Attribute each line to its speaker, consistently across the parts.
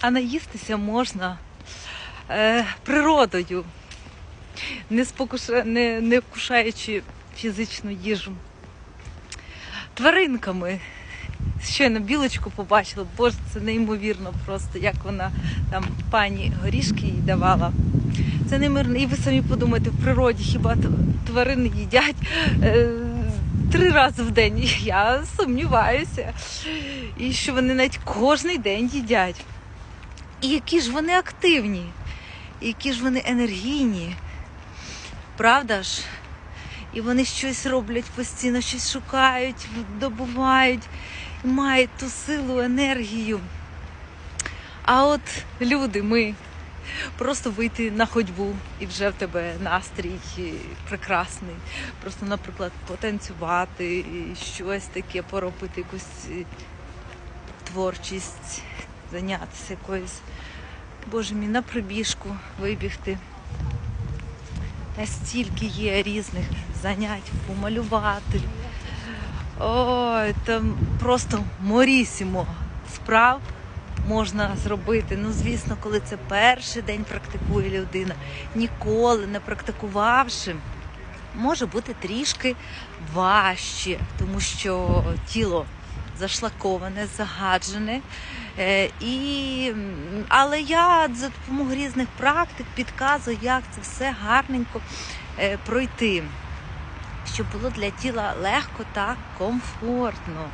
Speaker 1: а наїстися можна е, природою, не, спокуша, не, не вкушаючи фізичну їжу. Тваринками. Щойно білочку побачила, боже, це неймовірно просто, як вона там пані горішки їй давала. Це неймовірно. І ви самі подумайте, в природі хіба тварини їдять е, три рази в день. Я сумніваюся. І що вони навіть кожний день їдять. І які ж вони активні, які ж вони енергійні. Правда ж? І вони щось роблять постійно, щось шукають, добувають, мають ту силу, енергію. А от люди, ми просто вийти на ходьбу, і вже в тебе настрій прекрасний. Просто, наприклад, потанцювати, і щось таке поробити, якусь творчість, зайнятися якоюсь. Боже мій, на прибіжку вибігти. Настільки є різних занять, помалювати. Ой, там просто морісімо справ можна зробити. Ну, звісно, коли це перший день практикує людина, ніколи не практикувавши, може бути трішки важче, тому що тіло зашлаковане, загаджене. Е, І, але я за допомогою різних практик підказую, як це все гарненько е, пройти, щоб було для тіла легко та комфортно.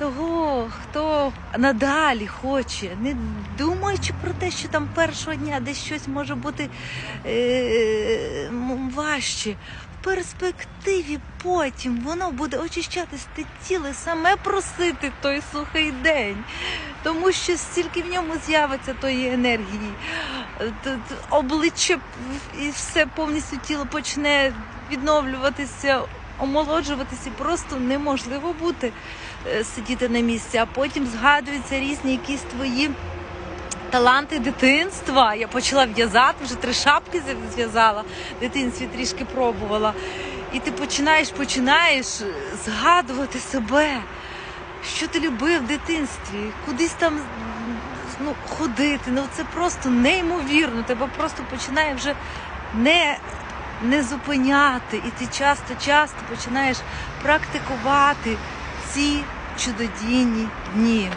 Speaker 1: Того, хто надалі хоче, не думаючи про те, що там першого дня десь щось може бути е, важче. В перспективі потім воно буде очищатись те тіло, саме просити той сухий день, тому що стільки в ньому з'явиться тої енергії, Е, т- т- обличчя і все повністю тіло почне відновлюватися, омолоджуватися, просто неможливо бути е, сидіти на місці, а потім згадуються різні якісь твої таланти дитинства. Я почала в'язати, вже три шапки зв'язала, в дитинстві трішки пробувала. І ти починаєш, починаєш згадувати себе, що ти любив в дитинстві, кудись там ну, ходити. Ну це просто неймовірно. Тебе просто починає вже не, не зупиняти. І ти часто-часто починаєш практикувати ці чудодійні дні.